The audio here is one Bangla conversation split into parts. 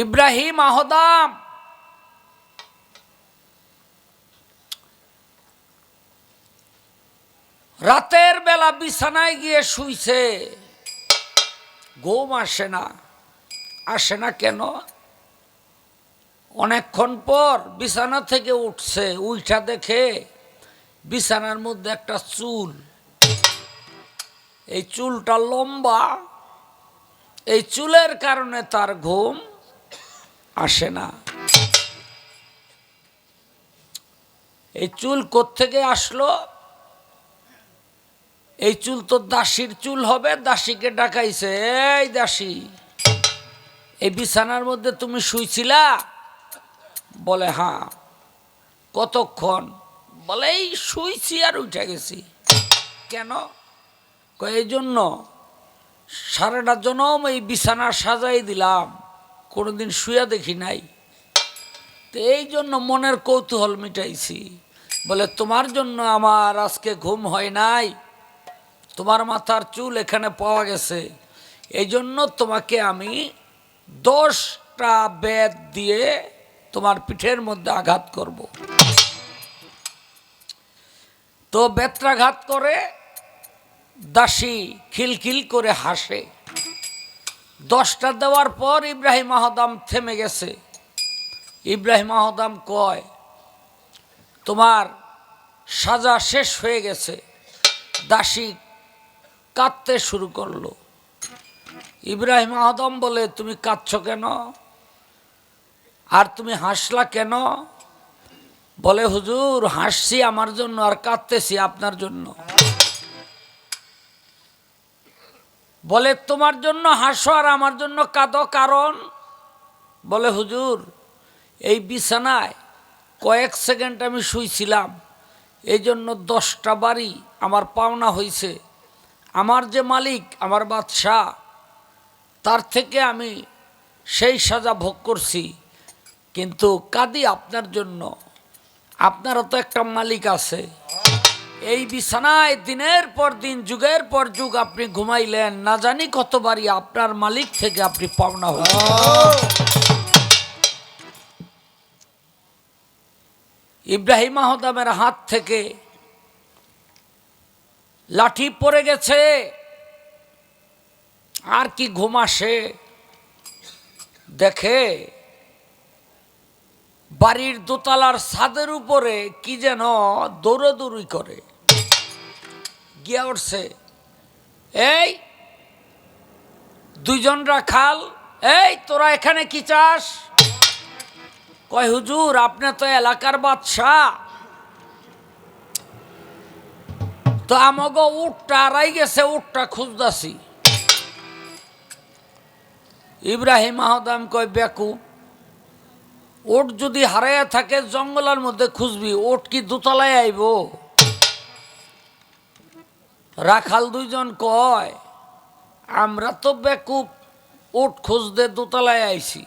ইব্রাহিম আহদাম। রাতের বেলা বিছানায় গিয়ে শুইছে। ঘুম আসে না। আসে না কেন? অনেকক্ষণ পর বিছানা থেকে উঠছে। উইঠা দেখে বিছানার মধ্যে একটা চুল। এই চুলটা লম্বা। এই চুলের কারণে তার ঘুম আসে না। এই চুল কোত্থেকে আসলো? এই চুল তো দাসির চুল হবে, দাসীকে ডাকাইছে। এই দাসী, এই বিছানার মধ্যে তুমি শুইছিলা? বলে হ্যাঁ। কতক্ষণ? বলে, এই শুইছি আর উঠে গেছি। কেন? এই জন্য সারাটা জনম এই বিছানা সাজাই দিলাম। কোনোদিন শুয়া দেখি নাই। তো এই জন্য মনের কৌতূহল মিটাইছি। বলে, তোমার জন্য আমার আজকে ঘুম হয় নাই। তোমার মাথার চুল এখানে পাওয়া গেছে। এই জন্য তোমাকে আমি দশটা বেদ দিয়ে তোমার পিঠের মধ্যে আঘাত করব। তো বেত্রাঘাত করে দাসী খিলখিল করে হাসে। দশটা দেওয়ার পর ইব্রাহিম আহদাম থেমে গেছে। ইব্রাহিম আহদাম কয়, তোমার সাজা শেষ হয়ে গেছে। দাসী কাঁদতে শুরু করল। ইব্রাহিম আহদম বলে, তুমি কাঁদছ কেন? আর তুমি হাসলা কেন? বলে, হুজুর, হাসছি আমার জন্য আর কাঁদতেছি আপনার জন্য। বলে, তোমার জন্য হাসো আর আমার জন্য কাঁদো, কারণ, বলে, হুজুর, এই বিছানায় কয়েক সেকেন্ড আমি শুইছিলাম। এই জন্য দশটা বাড়ি আমার পাওনা হয়েছে আমার যে মালিক, আমার বাদশাহ, তার থেকে আমি সেই সাজা ভোগ করছি। কিন্তু কাদি আপনার জন্য। আপনারও তো একটা মালিক আছে। এই বিছানায় দিনের পর দিন, যুগের পর যুগ আপনি ঘুমাইলেন। না জানি কতবারই আপনার মালিক থেকে আপনি পাওনা হলেন। ইব্রাহিম আহদামের হাত থেকে লাঠি পড়ে গেছে। আর কি ঘুম আসে? দেখে বাড়ির দোতলার ছাদের উপরে কি যেন দৌড়দৌড়ি করে। গিয়া উঠছে। এই দুইজন রাখাল এই, তোরা এখানে কি চাস? কয়, হুজুর, আপনি তো এলাকার বাদশাহ। তো আমাকে উঠটা আড়াই গেছে উঠটা খুঁজদাছি ইব্রাহিম আহদাম কয়, বেকু ওট যদি হারাইয়া থাকে জঙ্গলের মধ্যে খুঁজবি ওট কি দোতলায় আইব? রাখাল দুইজন কয়, আমরা তো বেকুব ওট খুঁজতে দোতলায় আইছি।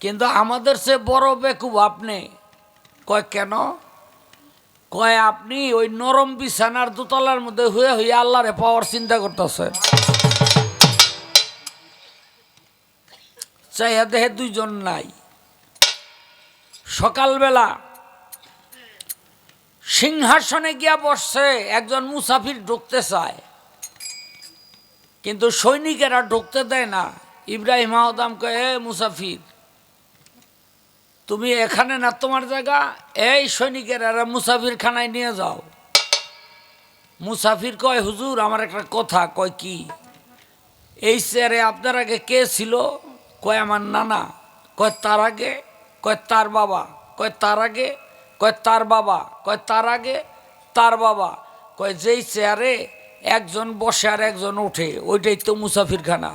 কিন্তু আমাদের সে বড় বেকুব আপনি। কয়, কেন? কয়, আপনি ওই নরম বিছানার দোতলার মধ্যে হয়ে হয়ে আল্লাহরে পাওয়ার চিন্তা করতেছেন। চাইয়া দেহে দুইজন নাই। সকালবেলা সিংহাসনে গিয়া বসছে, একজন মুসাফির ঢুকতে চায়। কিন্তু সৈনিকেরা ঢুকতে দেয় না। ইব্রাহিম আহদাম কয়ে, "এ মুসাফির, তুমি এখানে না তোমার জায়গা? এই সৈনিকের মুসাফির খানায় নিয়ে যাও। মুসাফির কয়, হুজুর, আমার একটা কথা, কয় কি? এই চেয়ারে আপনার আগে কে ছিল? কয়, আমার নানা। কয়, তার আগে? কয়, তার বাবা। কয়, তার আগে? কয়, তার বাবা। কয়, তার আগে? তার বাবা। কয়, যেই চেয়ারে একজন বসে আর একজন ওঠে, ওইটাই তো মুসাফিরখানা।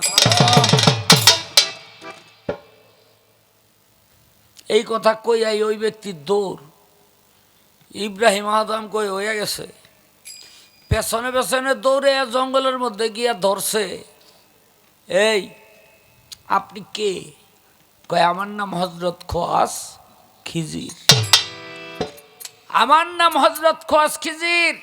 এই কথা কইয়াই ওই ব্যক্তির দৌড়? ইব্রাহিম আদম কই হইয়া গেছে? পেছনে পেছনে দৌড়ে জঙ্গলের মধ্যে গিয়া ধরছে। এই, আপনি কে? কয়, আমার নাম হজরত খোয়াস খিজির। আমার নাম হজরত খোয়াস খিজির।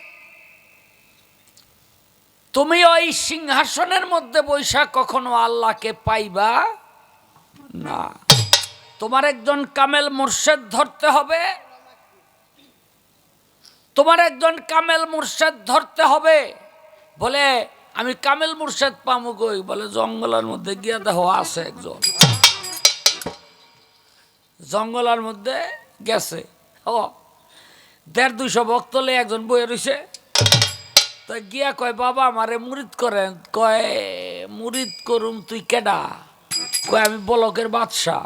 তুমি ওই সিংহাসনের মধ্যে বৈশা কখনো আল্লাহকে পাইবা? না। তোমার একজন কামেল মুর্শেদ ধরতে হবে। তোমার একজন কামেল মুর্শেদ ধরতে হবে। বলে, আমি কামেল মুর্শেদ পামু বলে, জঙ্গলের মধ্যে গিয়া দেহ আছে একজন। জঙ্গলের মধ্যে গেছে। ও দেড় দুইশো ভক্তলে একজন বইয়ে রইছে। তো গিয়া কয়, বাবা, আমারে মুরিদ করেন। কয়, মুরিদ করুম তুই কেডা? কয়, আমি বলকের বাদশাহ।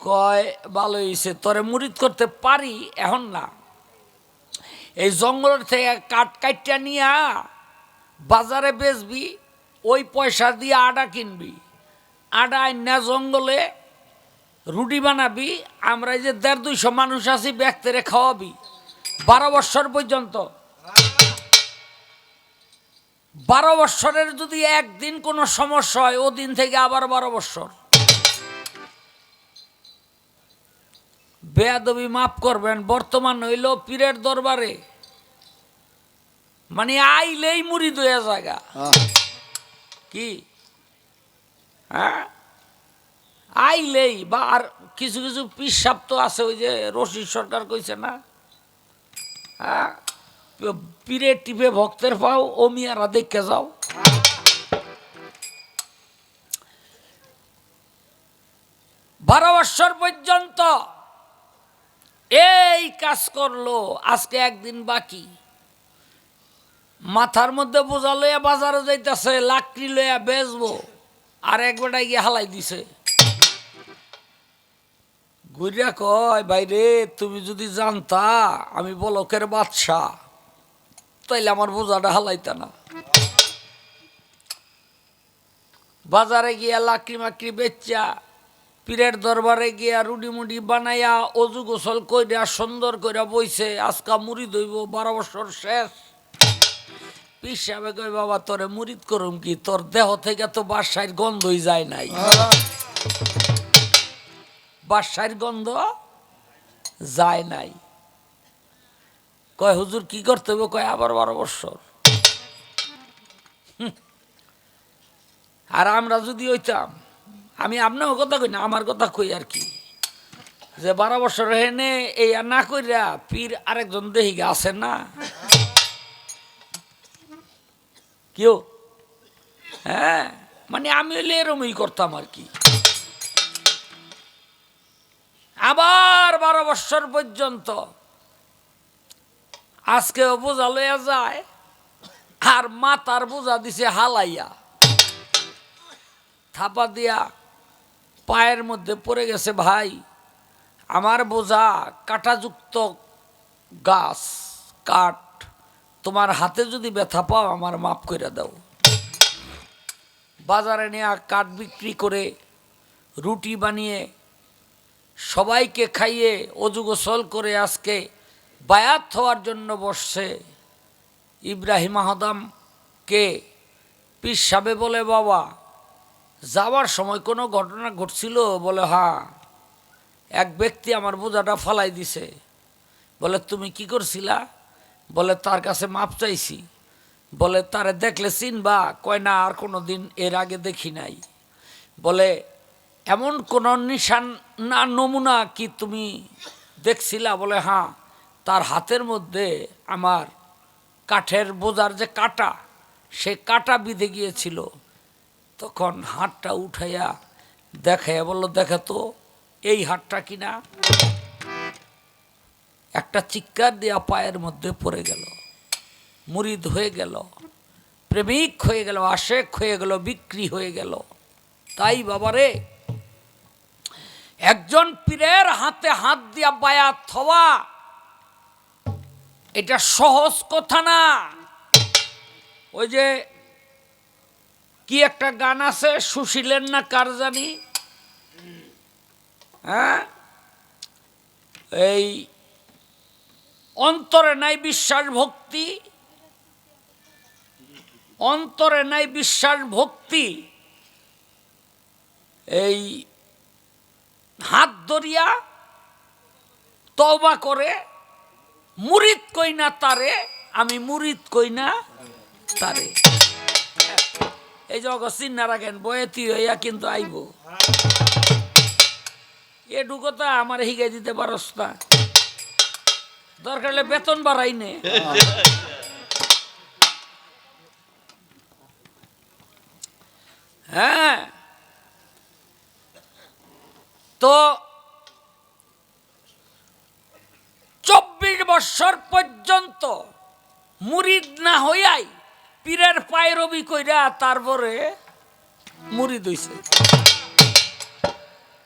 কয়, ভালো হয়েছে তোরে মুরিদ করতে পারি এখন না। এই জঙ্গল থেকে কাঠ কাইটা নিয়া বাজারে বেচবি, ওই পয়সা দিয়ে আটা কিনবি। আটা আইনা জঙ্গলে রুটি বানাবি আমরা এই যে দেড় দুইশো মানুষ আছি ব্যক্তিরে খাওয়াবি। বারো বৎসর পর্যন্ত। বারো বৎসরের যদি একদিন কোনো সমস্যা হয় ও দিন থেকে আবার বারো বৎসর। বেয়াদবি মাফ করবেন বর্তমান হইল পীরের দরবারে। মানে আইলেই মুড়ি দয়া জায়গা। কি? হ্যাঁ? আইলেই বা আর কিছু কিছু পিসাব তো আছে, ওই যে রশিদ সরকার কইছে না? হ্যাঁ? পীরে টিপে ভক্তের পাও, ও মিয়ারা দেখে যাও। বারো বৎসর পর্যন্ত এই কাজ করল, আজকে একদিন বাকি। মাথার মধ্যে বোঝা লইয়া বাজারে যাইতেছে, লাকড়ি লইয়া বেচবো, আর এক বেটায় গিয়ে হালাই দিছে। গুরিয়া কয় বাইরে তুমি যদি জানতা আমি বলকের বাদশা তাইলে আমার বোঝাটা হালাইতা না। বাজারে গিয়া লাকড়ি মাকড়ি বেচা, পীরের দরবারে গিয়া রুডি মুডি বানাইয়া অজু গোসল কইরা সুন্দর কইরা বইছে, আজকা মুড়ি দইব বারো বছর শেষ। পিসাবে কই বাবা, তোরে মুরিদ করুম কি? তোর দেহ থেকে তো বাসায় গন্ধই যায় নাই। বাসার গন্ধ যায় নাই। কয়, হুজুর কি করতে হবে? কয়, আবার বারো হুঁ। আর আমরা যদি হইতাম, আমি আপনার কথা কই না, আমার কথা কই আর কি। যে বারো বছর হেনে এই আর না কইরা পীর আরেকজন দেহিকে আছে না? কেউ হ্যাঁ মানে আমি হইলে এরমই করতাম আর কি। আবার বারো বৎসর পর্যন্ত। আজকেও বোঝা লইয়া যায়, আর মাতার বোঝা দিছে হালাইয়া। থাপা দিয়া পায়ের মধ্যে পড়ে গেছে, ভাই, আমার বোঝা কাটাযুক্ত গাছ, কাঠ, তোমার হাতে যদি ব্যথা পাও আমার মাফ করে দাও। বাজারে নেওয়া কাঠ বিক্রি করে রুটি বানিয়ে সবাইকে খাইয়ে অজু গোসল করে আজকে বায়াত হওয়ার জন্য বসছে ইব্রাহিম আহদামকে পিস সাবে বলে, বাবা, যাওয়ার সময় কোনো ঘটনা ঘটছিল? বলে হ্যাঁ এক ব্যক্তি আমার বোঝাটা ফালাই দিছে। বলে, তুমি কি করছিলা? বলে, তার কাছে মাপ চাইছি। বলে, তারে দেখলে চিনবা? কয়, না, আর কোনো দিন এর আগে দেখি নাই। বলে এমন কোন নিশান না, নমুনা কি তুমি দেখছিলা? বলে হ্যাঁ তার হাতের মধ্যে আমার কাঠের বোঝার যে কাটা, সে কাটা বিঁধে গিয়েছিল। তখন হাতটা উঠাইয়া দেখাইয়া বলল, দেখে তো, এই হাতটা কিনা একটা চিৎকার দেওয়া পায়ের মধ্যে পড়ে গেল। মুরিদ হয়ে গেল, প্রেমিক হয়ে গেল, আশেক হয়ে গেল, বিক্রি হয়ে গেল। তাই বাবারে একজন পীরের হাতে হাত দিয়া বায়া থওয়া, এটা সহজ কথা না। ওই যে, কি একটা গান আছে, সুশীলের না কার জানি? হ্যাঁ? এই, অন্তরে নাই বিশ্বাস ভক্তি, অন্তরে নাই বিশ্বাস ভক্তি। এই হাত ধরিয়া তবা করে, মুরিদ কই না তারে, আমি মুরিদ কই না তারে। এই যে অগস্তিন না রাখেন বয়েতি হইয়া কিন্তু আইব। এটুকু তো, আমার হিগে দিতে পারস না। দরকার হলে বেতন বাড়াই নে। হ্যাঁ তো চব্বিশ বৎসর পর্যন্ত মুরিদ না হইয়াই পীরের পায়রবি কইরা তারপরে মুরিদ হইছে।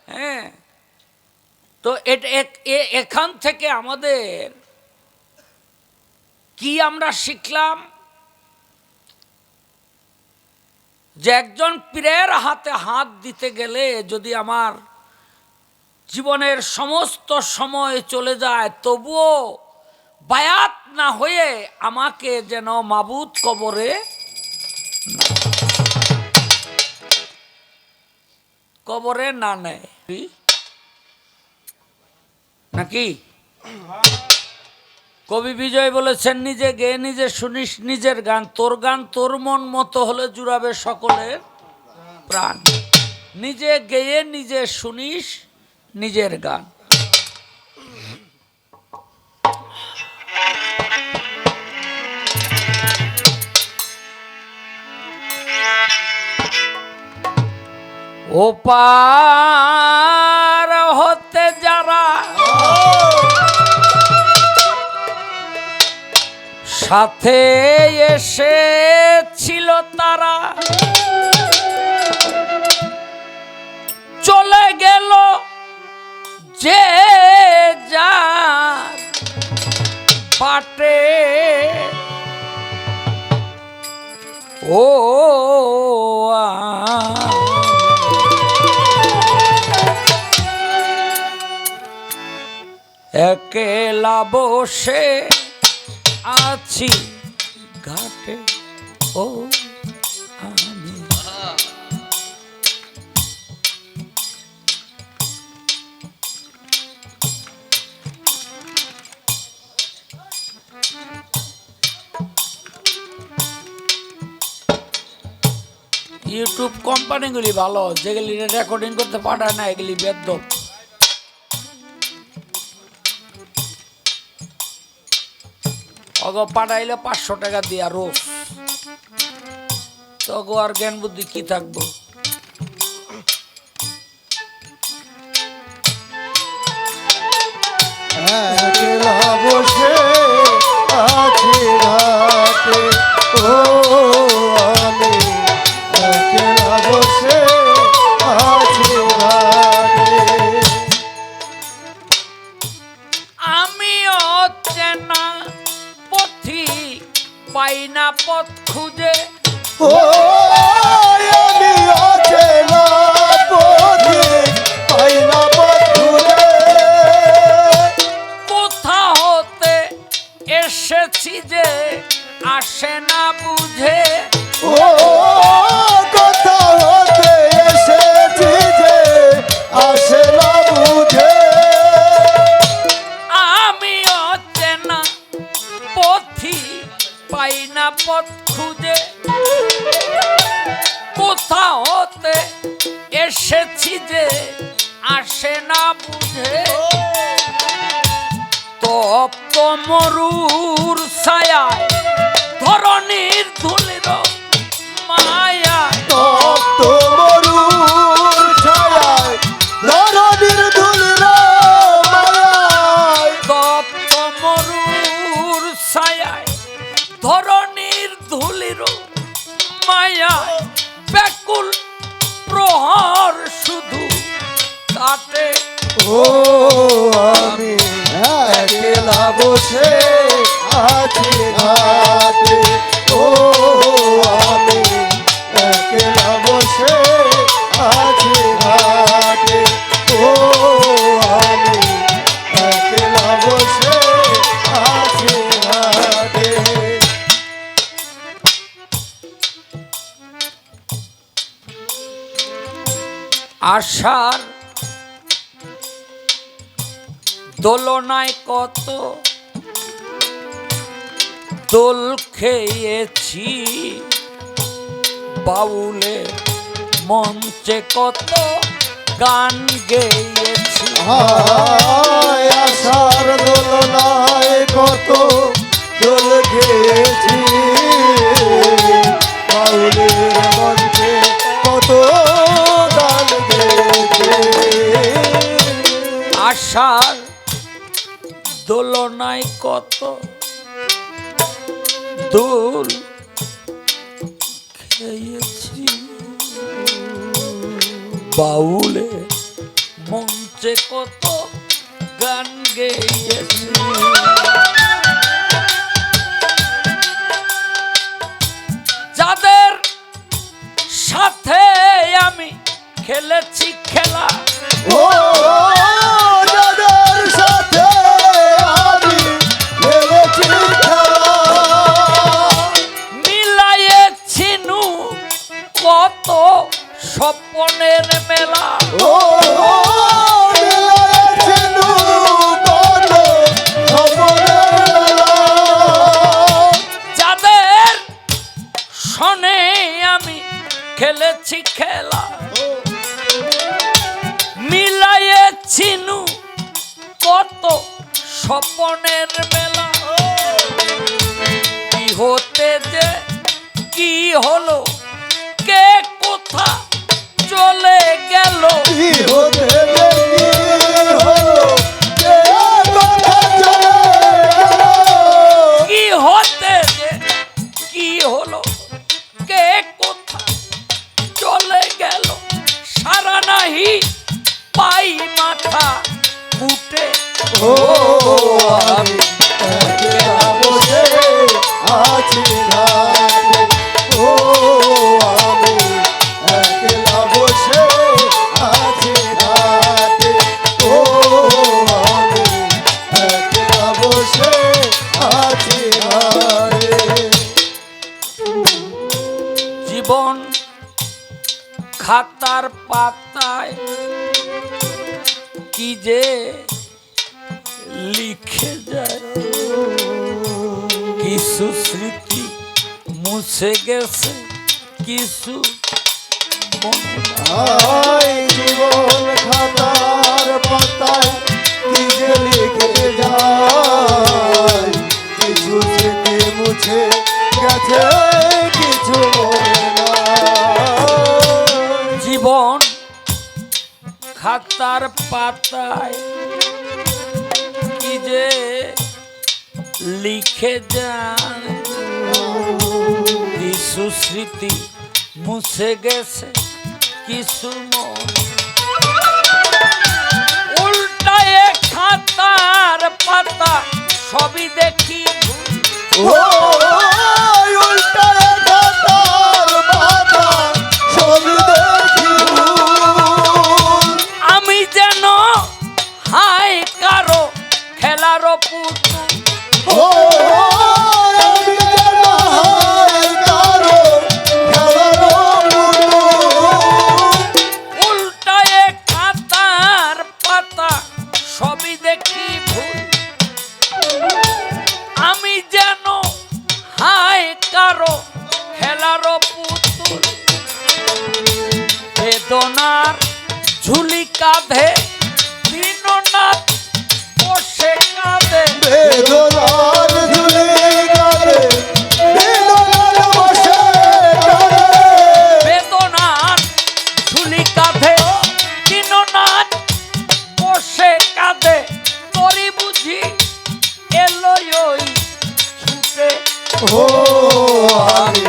হ্যাঁ। তো এখান থেকে আমাদের কি আমরা শিখলাম? যে একজন পীরের হাতে হাত দিতে গেলে যদি আমার জীবনের সমস্ত সময় চলে যায়, তবুও বায়াত না হয়ে আমাকে যেন মাবুদ কবরে কবরে না নেয়? নাকি কবি বিজয় বলেছেন, নিজে গেয়ে নিজে শুনিস, নিজের গান, তোর গান তোর মন মতো হলে জুড়াবে সকলের প্রাণ নিজে গেয়ে নিজে শুনিস নিজের গান। ও পার হতে যারা সাথে এসেছিল তারা চলে গেল যে যার পাটে ও একেলা বসে আছি ঘাটে ও ইউটিউব কোম্পানিগুলি ভালো, যেগুলি রেকর্ডিং করতে পাঠায় না, এগুলি বেদ্য অগ পাঠাইলে পাঁচশো টাকা দিয়া রোজ তগো আর জ্ঞান বুদ্ধি কি থাকব? হ্যাঁ বসে আসে না বুঝে বসে আছি ঘাটে ও বসে আছি ঘাটে ও আমি বসে আছি আশার দোলনায় কত দোল খেয়েছি। বাউলে মঞ্চে কত গান গেয়েছি। আশার দোলনায় কত দোল খেয়েছি বাউলের মঞ্চে কত গান গেয়েছি। আশার দোলনায় কত দোল খেয়েছি। বাউলে মঞ্চে কত গান গেয়েছি। যাদের সাথে আমি খেলেছি খেলা ও কত স্বপ্নের মেলা। ও খাতার পাতায় কি যে লিখে যায়। কিছু স্মৃতি মুছে গেছে, কিছু জীবন খাতার পাতায় কি যে লিখে যায়। কিছু স্মৃতি মুছে গেছে। জীবন খাতার পাতায় কি যে লিখে যান। কিছু স্মৃতি মুছে গেছে কিছু মন। উল্টায় খাতার পাতা সবই দেখি। ও কাঁধে দিননাথ বসে কাঁধে বেদনার ঝুলি গালে, বেদনার বসে গালে। বেদনার ঝুলি কাঁধে দিননাথ বসে কাঁধে তরি বুঝি এলো ওই ছুটে। ও আমি